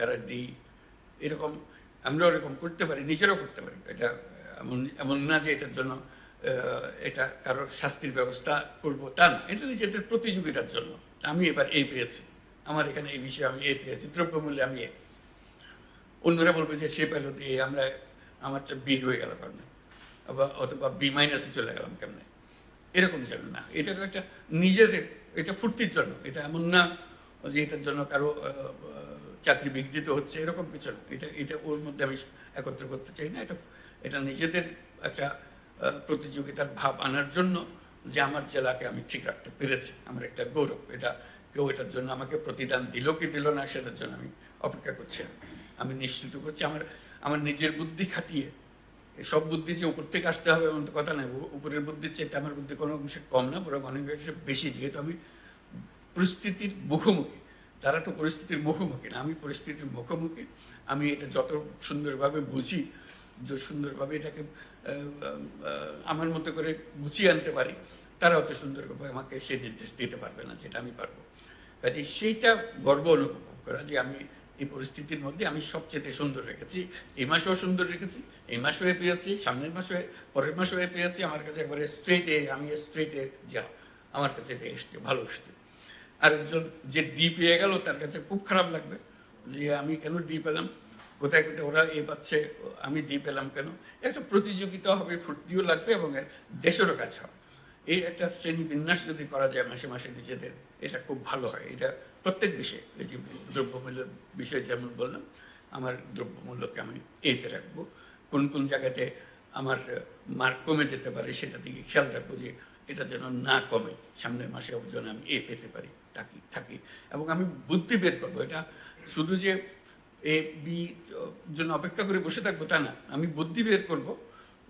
তারা দিই এরকম আমরা এরকম করতে পারি, নিজেরাও করতে পারি। এটা এমন এমন না যে এটার জন্য এটা কারোর শাস্তির ব্যবস্থা করব তা না। এটা নিজেদের প্রতিযোগিতার জন্য। আমি এবার এই পেয়েছি। আমার এখানে এই বিষয়ে আমি এ পেয়েছি। দ্রব্যমূল্যে আমি এ অন্যরা বলবে যে সে পেল দিয়ে আমরা, আমারটা বি হয়ে গেল কারণে আবার অথবা বি মাইনাসে চলে গেলাম কেমনে? এরকম যেন না। এটা তো একটা নিজেদের, এটা ফুর্তির জন্য। এটা এমন না যে এটার জন্য কারও চাকরি বিঘ্নিত হচ্ছে, এরকম কিছু এটা এটা ওর মধ্যে আমি একত্র করতে চাই না। এটা এটা নিজেদের একটা প্রতিযোগিতার ভাব আনার জন্য যে আমার জেলাকে আমি ঠিক রাখতে পেরেছি। আমার একটা গৌরব। এটা কেউ এটার জন্য আমাকে প্রতিদান দিল কি দিল না, সেটার জন্য আমি অপেক্ষা করছি। আমি নিশ্চিত করছি আমার আমার নিজের বুদ্ধি খাটিয়ে, সব বুদ্ধি যে উপর থেকে আসতে হবে এমন তো কথা নাই উপরের বুদ্ধির চেয়ে আমার বুদ্ধি কোনো অংশে কম না, বরং অনেক বেশি যেহেতু আমি পরিস্থিতির মুখোমুখি তারা তো পরিস্থিতির মুখোমুখি না আমি পরিস্থিতির মুখোমুখি। আমি এটা যত সুন্দরভাবে বুঝি যে সুন্দরভাবে এটাকে আমার মতো করে গুছিয়ে আনতে পারি, তারা অত সুন্দরভাবে আমাকে সেই নির্দেশ দিতে পারবে না, যেটা আমি পারব। কাজে সেইটা গর্ব অনুভব করা যে আমি এই পরিস্থিতির মধ্যে আমি সবচেয়ে সুন্দর রেখেছি। এই মাসেও সুন্দর রেখেছি, এই মাসেও এ পেয়েছি সামনের মাসে পরের মাসেও এ পেয়েছি আমার কাছে একবারে স্ট্রেটে আমি স্ট্রেটে যা আমার কাছে এটা এসছে, ভালো এসছে। আরেকজন যে ডি পেয়ে গেল, তার কাছে খুব খারাপ লাগবে। যে আমি কেন ডি পেলাম? কোথায় কোথায় ওরা এ পাচ্ছে, আমি ডি পেলাম কেন? একটা প্রতিযোগিতা হবে, ফুর্তিও লাগবে এবং দেশেরও কাজ হবে। এই একটা শ্রেণি বিন্যাস যদি করা যায় মাসে মাসে নিজেদের, এটা খুব ভালো হয়। এটা প্রত্যেক বিষয়ে, এই যে দ্রব্যমূল্যের বিষয়ে যেমন বললাম, আমার দ্রব্যমূল্যকে আমি এইতে রাখব। কোন কোন জায়গাতে আমার মার্ক কমে যেতে পারে, সেটা দিকে খেয়াল রাখব যে এটা যেন না কমে। সামনের মাসে যেন আমি এ পেতে পারি। থাকি থাকি। এবং আমি বুদ্ধি বের করব। এটা শুধু যে এ বি জন্য অপেক্ষা করে বসে থাকব তা না। আমি বুদ্ধি বের করব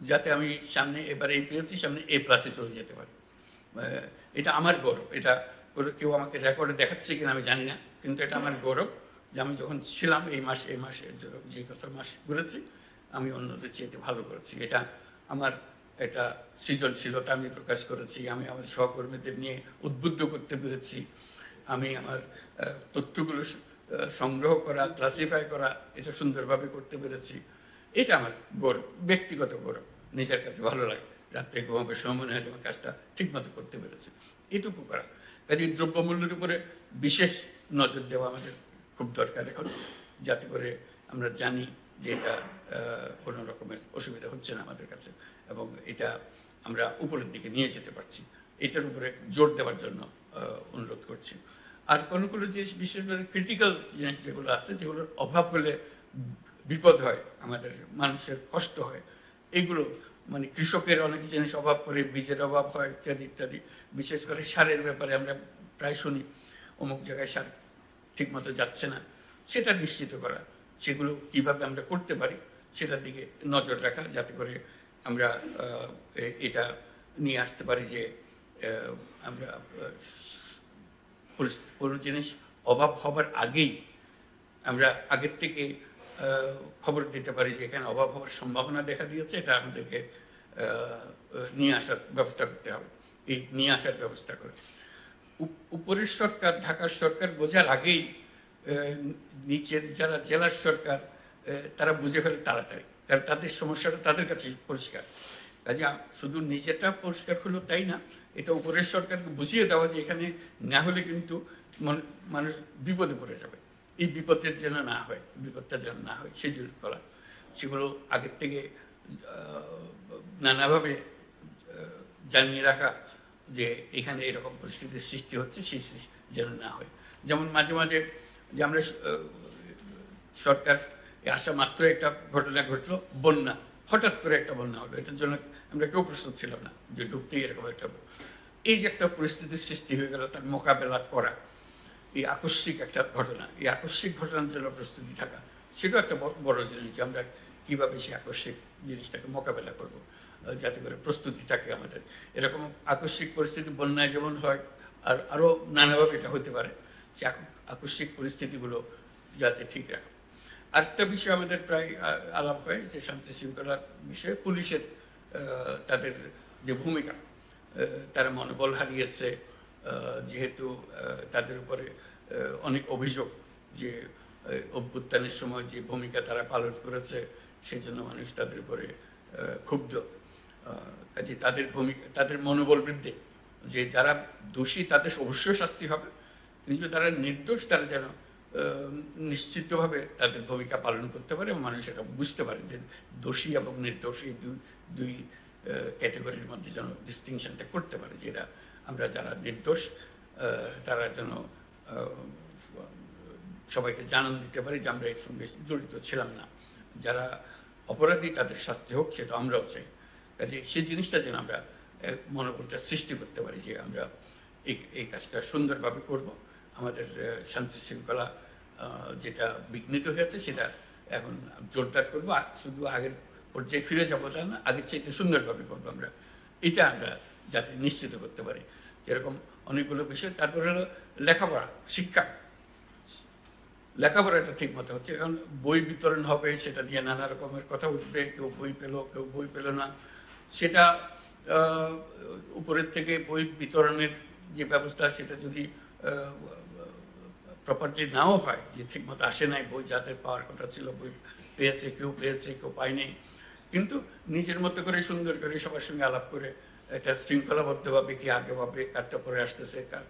যাতে আমি সামনে এবার এই পেয়েছি, সামনে এ প্লাসে চলে যেতে পারি। এটা আমার গৌরব। এটা কেউ আমাকে রেকর্ডে দেখাচ্ছে কিনা আমি জানি না, কিন্তু এটা আমার গৌরব যে আমি যখন ছিলাম এই মাসে এই মাসে, যে- কত মাস ঘুরেছি, আমি অন্যদের চেয়ে ভালো করেছি। এটা আমার এটা সৃজনশীলতা আমি প্রকাশ করেছি। আমি আমার সহকর্মীদের নিয়ে উদ্বুদ্ধ করতে পেরেছি। আমি আমার তথ্যগুলো সংগ্রহ করা ক্লাসিফাই করা, এটা সুন্দরভাবে করতে পেরেছি। এটা আমার গৌরব, ব্যক্তিগত গৌরব। নিজের কাছে ভালো লাগে। রাত্রে ঘুমাবার সময় হয় আমার কাজটা ঠিকমতো করতে পেরেছে। এটুকু করা। কাজে দ্রব্যমূল্যের উপরে বিশেষ নজর দেওয়া আমাদের খুব দরকার এখন, যাতে করে আমরা জানি যে এটা কোনো রকমের অসুবিধা হচ্ছে না আমাদের কাছে এবং এটা আমরা উপরের দিকে নিয়ে যেতে পারছি। এটার উপরে জোর দেওয়ার জন্য অনুরোধ করছি। আর কোনো কোনো জিনিস বিশেষ করে ক্রিটিক্যাল জিনিস যেগুলো আছে, যেগুলোর অভাব হলে বিপদ হয়, আমাদের মানুষের কষ্ট হয়, এগুলো মানে কৃষকের অনেক জিনিস অভাব করে বীজের অভাব হয় ইত্যাদি ইত্যাদি। বিশেষ করে সারের ব্যাপারে আমরা প্রায় শুনি, অমুক জায়গায় সার ঠিক মতো যাচ্ছে না। সেটা নিশ্চিত করা, সেগুলো কীভাবে আমরা করতে পারি, সেটার দিকে নজর রাখা, যাতে করে আমরা এটা নিয়ে আসতে পারি যে আমরা কোনো জিনিস অভাব হবার আগেই আমরা আগের থেকে খবর দিতে পারি যে এখানে অভাব হওয়ার সম্ভাবনা দেখা দিয়েছে। এটা আমাদেরকে নিয়ে আসার ব্যবস্থা করতে হবে। এই নিয়ে আসার ব্যবস্থা করে। উপরের সরকার, ঢাকার সরকার বোঝার আগেই নিচের যারা জেলার সরকার তারা বুঝে ফেলে তাড়াতাড়ি। কারণ তাদের সমস্যাটা তাদের কাছে পরিষ্কার। কাজে শুধু নিজেটা পরিষ্কার হলো তাই না এটা উপরের সরকারকে বুঝিয়ে দেওয়া যে এখানে না হলে কিন্তু মানুষ বিপদে পড়ে যাবে। এই বিপদের যেন না হয়, বিপদটা যেন না হয় সেগুলো করা। সেগুলো আগের থেকে নানাভাবে জানিয়ে রাখা যে এখানে এরকম পরিস্থিতির সৃষ্টি হচ্ছে, সেই যেন না হয়। যেমন মাঝে মাঝে যে আমরা সরকার আসা মাত্র একটা ঘটনা ঘটলো, বন্যা। হঠাৎ করে একটা বন্যা হলো। এটার জন্য আমরা কেউ প্রস্তুত ছিলাম না যে ঢুকতেই এরকম একটা এই যে একটা পরিস্থিতির সৃষ্টি হয়ে গেল তার মোকাবেলা করা, এই আকস্মিক একটা ঘটনা, এই আকস্মিক ঘটনার জন্য প্রস্তুতি থাকা, সেটাও একটা বড়- জিনিস যে আমরা কীভাবে সেই আকস্মিক জিনিসটাকে মোকাবেলা করব যাতে করে প্রস্তুতি থাকে আমাদের। এরকম আকস্মিক পরিস্থিতি বন্যায় যেমন হয়, আর আরও নানাভাবে এটা হতে পারে, যে আক- আকস্মিক পরিস্থিতিগুলো যাতে ঠিক রাখা। আরেকটা বিষয় আমাদের প্রায় আলাপ হয় যে শান্তি শৃঙ্খলার বিষয়ে পুলিশের তাদের যে ভূমিকা তারা মনোবল হারিয়েছে যেহেতু তাদের উপরে অনেক অভিযোগ যে অভ্যুত্থানের সময় যে ভূমিকা তারা পালন করেছে সেই জন্য মানুষ তাদের উপরে ক্ষুব্ধ। কাজে তাদের ভূমিকা, তাদের মনোবল বৃদ্ধি, যে যারা দোষী তাদের অবশ্যই শাস্তি হবে, কিন্তু তারা নির্দোষ তারা যেন নিশ্চিতভাবে তাদের ভূমিকা পালন করতে পারে এবং মানুষ এটা বুঝতে পারে যে দোষী এবং নির্দোষী দুই দুই ক্যাটাগরির মধ্যে যেন ডিস্টিংশনটা করতে পারে যেটা আমরা যারা নির্দোষ তারা যেন সবাইকে জানান দিতে পারি যে আমরা এর সঙ্গে জড়িত ছিলাম না। যারা অপরাধী তাদের শাস্তি হোক, সেটা আমরাও চাই। কাজে সেই জিনিসটা যেন আমরা মনোবলটা সৃষ্টি করতে পারি যে আমরা এই এই কাজটা সুন্দরভাবে করব। আমাদের শান্তি শৃঙ্খলা যেটা বিঘ্নিত হয়েছে সেটা এখন জোরদার করব। শুধু আগের পর্যায়ে ফিরে যাব তা না, আগের চাইতে সুন্দরভাবে করব আমরা। এটা আমরা যাতে নিশ্চিত করতে পারি। যেরকম অনেকগুলো বিষয়। তারপর হলো লেখাপড়া, শিক্ষা। লেখাপড়াটা ঠিক মতো হচ্ছে। কারণ বই বিতরণ হবে, সেটা নিয়ে নানা রকমের কথা উঠবে। কেউ বই পেল, কেউ বই পেল না। সেটা উপরের থেকে বই বিতরণের যে ব্যবস্থা, সেটা যদি প্রপার্টি নাও হয় যে ঠিক মতো আসে নাই বই যাদের পাওয়ার কথা ছিল, বই পেয়েছে, কেউ পেয়েছে, কেউ পায়নি। কিন্তু নিজের মতো করে সুন্দর করে সবার সঙ্গে আলাপ করে একটা শৃঙ্খলাবদ্ধভাবে কি আগে ভাবে কারটা পরে আসতেছে, কার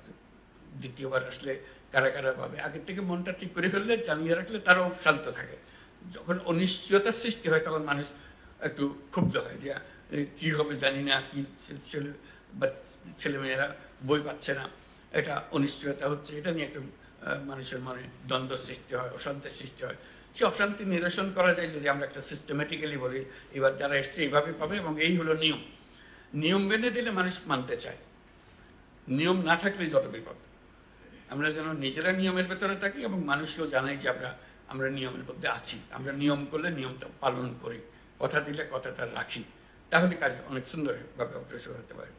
দ্বিতীয়বার আসলে কারা কারা পাবে আগের থেকে মনটা ঠিক করে ফেললে, জানিয়ে রাখলে তারাও শান্ত থাকে। যখন অনিশ্চয়তার সৃষ্টি হয়, তখন মানুষ একটু ক্ষুব্ধ হয় যে কি হবে জানি না, কি ছেলে বা ছেলেমেয়েরা বই পাচ্ছে না। এটা অনিশ্চয়তা হচ্ছে, এটা নিয়ে একটু মানুষের মনে দ্বন্দ্ব সৃষ্টি হয় অশান্তির সৃষ্টি হয়। সে অশান্তি নিরসন করা যায় যদি আমরা একটা সিস্টেমেটিক্যালি বলি, এবার যারা এসছে এইভাবে পাবে এবং এই হলো নিয়ম। নিয়ম মেনে দিলে মানুষ মানতে চায়। নিয়ম না থাকলে যত বিপদ। আমরা যেন নিজেরা নিয়মের ভেতরে থাকি এবং মানুষকেও জানাই যে আমরা আমরা নিয়মের মধ্যে আছি। আমরা নিয়ম করলে নিয়মটা পালন করি। কথা দিলে কথাটা রাখি। তাহলে কাজ অনেক সুন্দরভাবে অগ্রসর হতে পারে।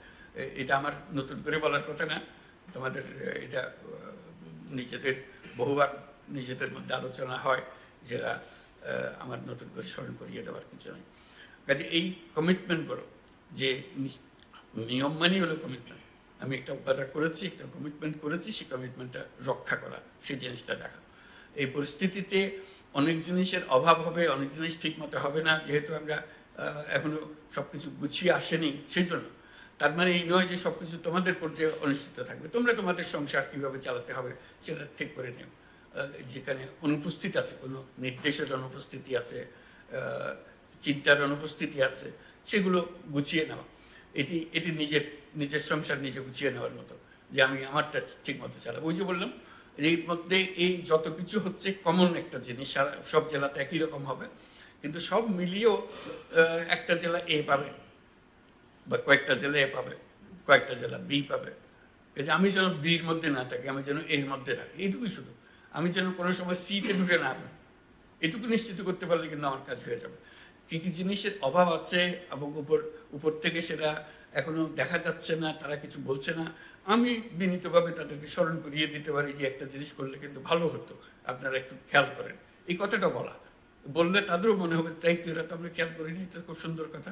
এটা আমার নতুন করে বলার কথা না। তোমাদের এটা নিজেদের, বহুবার নিজেদের মধ্যে আলোচনা হয় যেটা আমার নতুন করে স্মরণ করিয়ে দেওয়ার কিছু নয় কাজে এই কমিটমেন্ট করো যে নিয়ম মানেই হলো কমিটমেন্ট আমি একটা উপাদান করেছি, একটা কমিটমেন্ট করেছি সেই কমিটমেন্টটা রক্ষা করা, সেই জিনিসটা দেখা। এই পরিস্থিতিতে অনেক জিনিসের অভাব হবে, অনেক জিনিস ঠিক মতো হবে না, যেহেতু আমরা এখনও সবকিছু গুছিয়ে আসেনি, সেই জন্য তার মানে এই নয় যে সবকিছু তোমাদের পর্যায়ে অনুষ্ঠিত থাকবে। তোমরা তোমাদের সংসার কীভাবে চালাতে হবে সেটা ঠিক করে নেও। যেখানে অনুপস্থিত আছে, কোনো নির্দেশের অনুপস্থিতি আছে চিন্তার অনুপস্থিতি আছে, সেগুলো গুছিয়ে নেওয়া। এটি এটি নিজের নিজের সংসার নিজে গুছিয়ে নেওয়ার মতো, যে আমি আমারটা ঠিক মতো চালাবো। ওই যে বললাম, এর মধ্যে এই যত কিছু হচ্ছে কমন একটা জিনিস সব জেলাতে একই রকম হবে, কিন্তু সব মিলিয়েও একটা জেলা এ পাবে। বা কয়েকটা জেলা এ পাবে, কয়েকটা জেলা বি পাবে। এই আমি যেন বির মধ্যে না থাকি, আমি যেন এর মধ্যে থাকি, এইটুকুই শুধু। আমি যেন কোনো সময় সিতে ঢুকে না পাই এটুকু নিশ্চিত করতে পারলে কিন্তু আমার কাজ হয়ে যাবে। কি কি জিনিসের অভাব আছে, এবং উপর উপর থেকে সেটা এখনও দেখা যাচ্ছে না, তারা কিছু বলছে না। আমি বিনীতভাবে তাদেরকে স্মরণ করিয়ে দিতে পারি যে একটা জিনিস করলে কিন্তু ভালো হতো। আপনারা একটু খেয়াল করেন। এই কথাটা বলা। বললে তাদেরও মনে হবে, তাই তো এরা তো আমরা খেয়াল করিনি, এটা খুব সুন্দর কথা।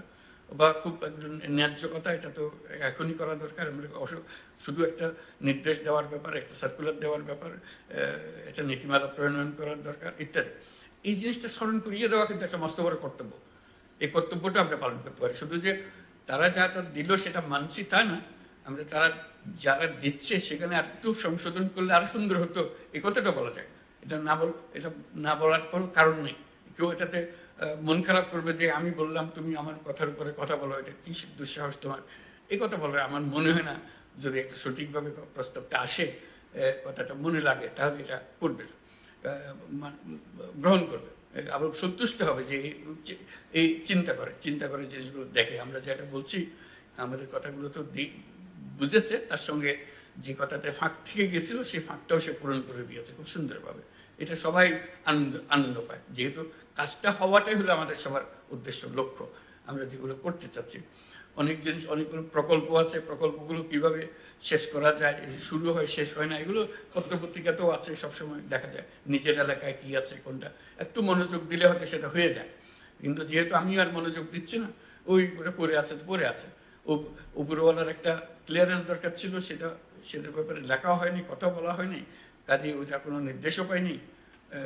বা খুব একজন ন্যায্য কথা, এটা তো এখনই করা দরকার। আমরা শুধু একটা নির্দেশ দেওয়ার ব্যাপার, একটা সার্কুলার দেওয়ার ব্যাপার একটা নীতিমালা প্রণয়ন করার দরকার, ইত্যাদি। এই জিনিসটা স্মরণ করিয়ে দেওয়া কিন্তু একটা মস্ত বড় কর্তব্য। এই কর্তব্যটা আমরা পালন করতে পারি। শুধু যে তারা যা তা দিল সেটা মানছি তা না, আমরা তারা যারা দিচ্ছে সেখানে আর একটু সংশোধন করলে আরও সুন্দর হতো এই কথাটা বলা যায়। এটা না বল এটা না বলার কোনো কারণ নেই। কেউ এটাতে মন খারাপ করবে যে আমি বললাম, তুমি আমার কথার উপরে কথা বলো, এটা কি দুঃসাহস তোমার? এই কথা বলে আমার মনে হয় না যদি একটা সঠিকভাবে প্রস্তাবটা আসে কথাটা মনে লাগে, তাহলে এটা করবে। গ্রহণ করবে। আবার সন্তুষ্ট হবে যে এই- চিন্তা করে চিন্তা করে জিনিসগুলো দেখে। আমরা যেটা বলছি, আমাদের কথাগুলো তো বুঝেছে, তার সঙ্গে যে কথাটা ফাঁক থেকে গেছিল, সেই ফাঁকটাও সে পূরণ করে দিয়েছে, খুব সুন্দরভাবে। এটা সবাই আনন্দ আনন্দ পায়। যেহেতু কাজটা হওয়াটাই হলো আমাদের সবার উদ্দেশ্য, লক্ষ্য। আমরা যেগুলো করতে চাচ্ছি। অনেক জিনিস, অনেকগুলো প্রকল্প আছে। প্রকল্পগুলো কীভাবে শেষ করা যায়, শুরু হয়, শেষ হয় না, এগুলো পত্রপত্রিকাতেও আছে, সবসময় দেখা যায়। নিজের এলাকায় কি আছে, কোনটা। একটু মনোযোগ দিলে হয়তো সেটা হয়ে যায়। কিন্তু যেহেতু আমি আর মনোযোগ দিচ্ছি না, ওই করে পড়ে আছে তো পড়ে আছে। উপ- উপরওয়ালার একটা ক্লিয়ারেন্স দরকার ছিল, সেটা, সেটার ব্যাপারে লেখা হয়নি, কথা বলা হয়নি। কাজে ওইটা কোনো নির্দেশও পাইনি।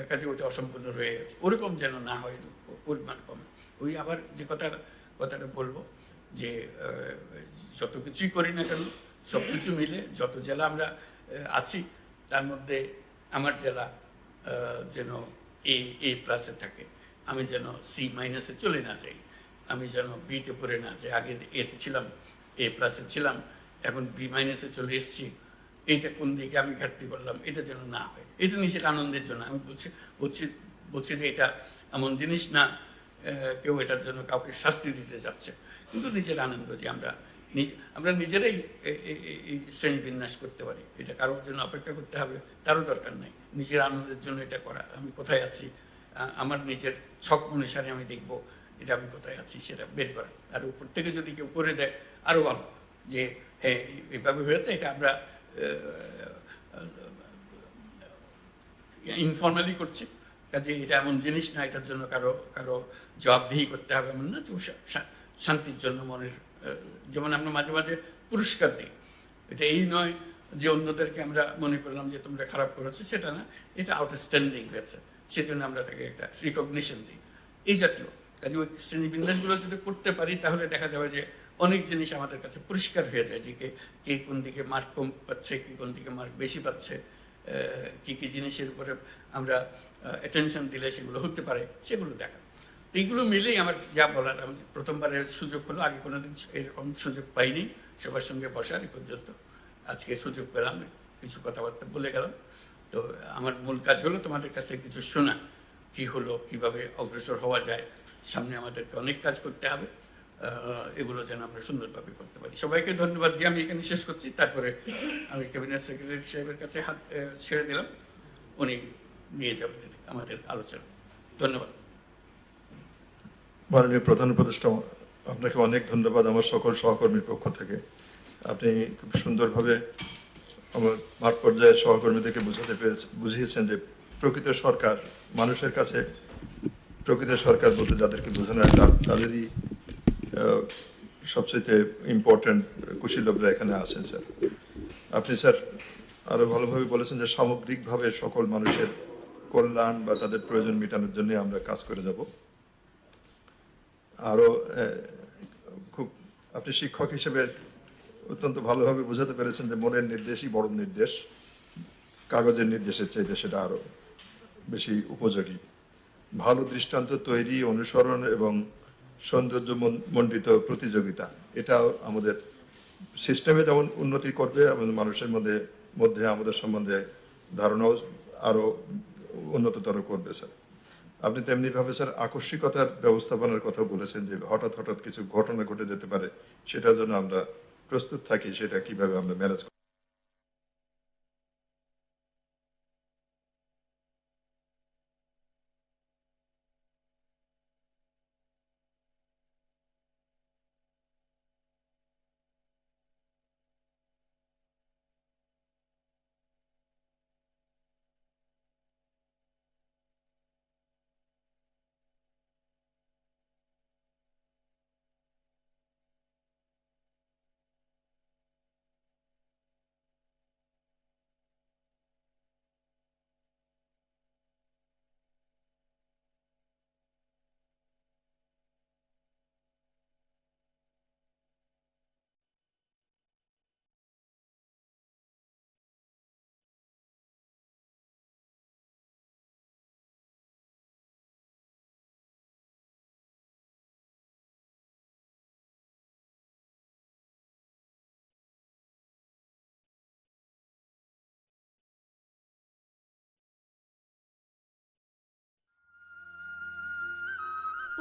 কাজে ওটা অসম্পূর্ণ রয়ে গেছে। ওরকম যেন না হয় পরিমাণ কম। ওই আবার যে কথার, কথাটা বলব যে যত কিছুই করি না কেন, সব কিছু মিলে যত জেলা আমরা আছি, তার মধ্যে আমার জেলা যেন এ এ প্লাসে থাকে। আমি যেন সি মাইনাসে চলে না যাই। আমি যেন বিতে পড়ে না যাই। আগে এতে ছিলাম এ প্লাসে ছিলাম, এখন বি মাইনাসে চলে এসেছি। এইটা কোন দিকে আমি ঘাটতি করলাম এটা যেন না হয়। এটা নিজের আনন্দের জন্য। আমি বলছি বলছি বলছি যে এটা এমন জিনিস না কেউ এটার জন্য কাউকে শাস্তি দিতে যাচ্ছে কিন্তু নিজের আনন্দ যে আমরা আমরা নিজেরাই এই শ্রেণি বিন্যাস করতে পারি। এটা কারোর জন্য অপেক্ষা করতে হবে, তারও দরকার নাই। নিজের আনন্দের জন্য এটা করা। আমি কোথায় আছি? আমার নিজের শখ অনুসারে আমি দেখব এটা আমি কোথায় আছি, সেটা বের করা। আর উপর থেকে যদি কেউ করে দেয় আরও ভালো। যে হ্যাঁ এইভাবে হয়েছে, এটা আমরা ইনফর্মালি করছে। কাজে এটা এমন জিনিস না, এটার জন্য কারও কারও জবাবদিহি করতে হবে এমন না শান্তির জন্য মনের যেমন আমরা মাঝে মাঝে পুরস্কার দিই। এটা এই নয় যে অন্যদেরকে আমরা মনে করলাম যে তোমরা খারাপ করেছ, সেটা না, এটা আউটস্ট্যান্ডিং হয়েছে। সেজন্য আমরা তাকে একটা রিকগনিশন দিই। এই জাতীয়। কাজে ওই শ্রেণীবিন্যাসগুলো যদি করতে পারি, তাহলে দেখা যাবে যে অনেক জিনিস আমাদের কাছে পরিষ্কার হয়ে যায় যে কে কোন দিকে মার্ক কম পাচ্ছে, কি কোন দিকে মার্ক বেশি পাচ্ছে কি কি জিনিসের উপরে আমরা অ্যাটেনশন দিলে সেগুলো হতে পারে, সেগুলো দেখা। এইগুলো মিলেই আমার যা বলার, আমি প্রথমবারের সুযোগ হলো, আগে কোনোদিন এরকম সুযোগ পাইনি, সবার সঙ্গে বসার পর্যন্ত। আজকে সুযোগ পেলাম, কিছু কথাবার্তা বলে গেলাম। তো আমার মূল কাজ হলো তোমাদের কাছে কিছু শোনা, কি হলো, কীভাবে অগ্রসর হওয়া যায়, সামনে আমাদেরকে অনেক কাজ করতে হবে। এগুলো যেন আমরা সুন্দরভাবে করতে পারি। সবাইকে ধন্যবাদ দিয়ে আমি এখানে শেষ করছি। তারপরে আমি ক্যাবিনেট সেক্রেটারি সাহেবের কাছে হাত ছেড়ে দিলাম। উনি নিয়ে যাবেন আমাদের আলোচনা। ধন্যবাদ। মাননীয় প্রধান উপদেষ্টা, আপনাকে অনেক ধন্যবাদ আমার সকল সহকর্মীর পক্ষ থেকে। আপনি খুব সুন্দরভাবে আমার মাঠ পর্যায়ে সহকর্মীদেরকে বোঝাতে পেরেছেন বুঝিয়েছেন যে প্রকৃত সরকার, মানুষের কাছে প্রকৃত সরকার বলতে যাদেরকে বোঝানো হয়, তাদেরই সবচেয়ে ইম্পর্টেন্ট কুশীলভরা এখানে আছেন, স্যার। আপনি, স্যার, আরও ভালোভাবে বলেছেন যে সামগ্রিকভাবে সকল মানুষের কল্যাণ বা তাদের প্রয়োজন মেটানোর জন্য আমরা কাজ করে যাব। আরও খুব, আপনি শিক্ষক হিসেবে অত্যন্ত ভালোভাবে বোঝাতে পেরেছেন যে মনের নির্দেশই বড় নির্দেশ। কাগজের নির্দেশের চাইতে সেটা আরও বেশি উপযোগী। ভালো দৃষ্টান্ত তৈরি, অনুসরণ এবং সৌন্দর্য মন- মণ্ডিত প্রতিযোগিতা। এটাও আমাদের সিস্টেমে যেমন উন্নতি করবে, আমাদের মানুষের মধ্যে মধ্যে আমাদের সম্বন্ধে ধারণাও আরও উন্নততর করবে স্যার আপনি তেমনি ভাবে স্যার আকস্মিকতার ব্যবস্থাপনার কথা বলেছেন যে হঠাৎ হঠাৎ কিছু ঘটনা ঘটে যেতে পারে, সেটার জন্য আমরা প্রস্তুত থাকি, সেটা কীভাবে আমরা ম্যানেজ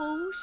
পৌষ